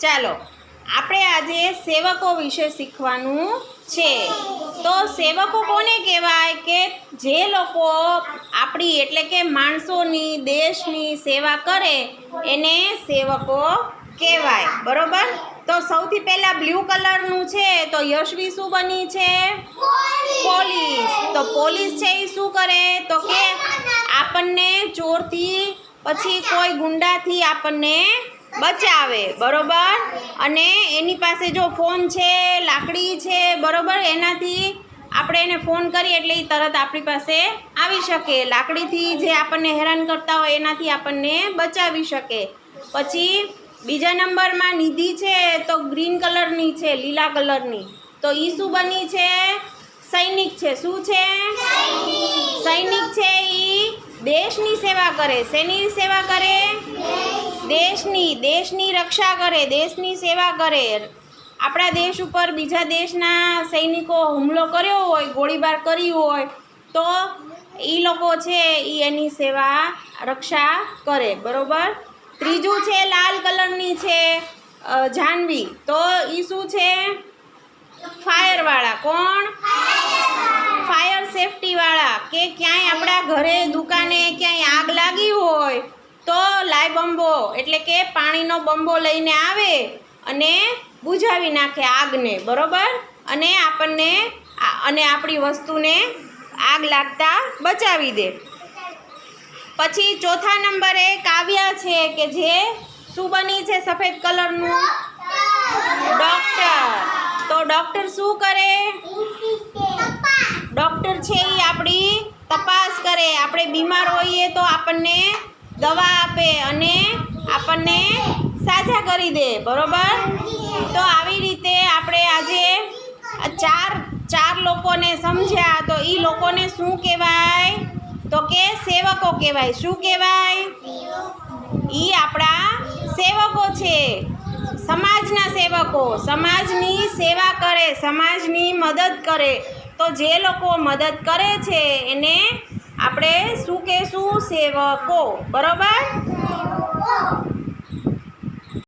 ચાલો, આપણે આજે સેવકો વિશે શીખવાનું છે. તો સેવકો કોને કહેવાય કે જે લોકો આપણી એટલે કે માણસોની દેશની સેવા કરે, એને સેવકો કહેવાય. બરોબર? તો સૌથી પહેલાં બ્લુ કલરનું છે, તો યશવી શું બની છે? પોલીસ. તો પોલીસ છે એ શું કરે? તો કે આપણને ચોરથી, પછી કોઈ ગુંડાથી આપણને બચાવે, બરોબર? અને એની પાસે જો ફોન છે, લાકડી છે, બરોબર? એનાથી આપણે એને ફોન કરીએ એટલે એ તરત આપણી પાસે આવી શકે. લાકડીથી જે આપણને હેરાન કરતા હોય, એનાથી આપણને બચાવી શકે. પછી બીજા નંબરમાં નિધિ છે, તો ગ્રીન કલરની છે, લીલા કલરની. તો એ શું બની છે? સૈનિક છે. શું છે? સૈનિક છે એ દેશની સેવા કરે. શેની સેવા કરે? દેશની દેશની રક્ષા કરે, દેશની સેવા કરે. આપણા દેશ ઉપર બીજા દેશના સૈનિકો હુમલો કર્યો હોય, ગોળીબાર કરી હોય, તો એ લોકો છે એ એની સેવા, રક્ષા કરે, બરોબર? ત્રીજું છે લાલ કલરની છે જાનવી. તો એ શું છે? ફાયરવાળા. કોણ? ફાયર સેફટીવાળા. કે ક્યાંય આપણા ઘરે, દુકાને ક્યાંય લાઈ બંબો. એટલે કે પાણીનો બંબો લઈને આવે અને બુઝાવી નાખે આગને, બરોબર? અને આપણને અને આપણી વસ્તુને આગ લાગતા બચાવી દે. પછી ચોથા નંબરે કાવ્યા છે કે જે શું બની છે સફેદ કલરનું? ડોક્ટર. તો ડૉક્ટર શું કરે? ડૉક્ટર છે એ આપણી તપાસ કરે. આપણે બીમાર હોઈએ તો આપણને દવા આપે અને આપણને સાજા કરી દે, બરોબર? તો આવી રીતે આપણે આજે ચાર ચાર લોકોને સમજ્યા. તો એ લોકોને શું કહેવાય? તો કે સેવકો કહેવાય. શું કહેવાય? એ આપણા સેવકો છે. સમાજના સેવકો. સમાજની સેવા કરે, સમાજની મદદ કરે. તો જે લોકો મદદ કરે છે, એને આપણે શું કહેશું? સેવકો. બરોબર?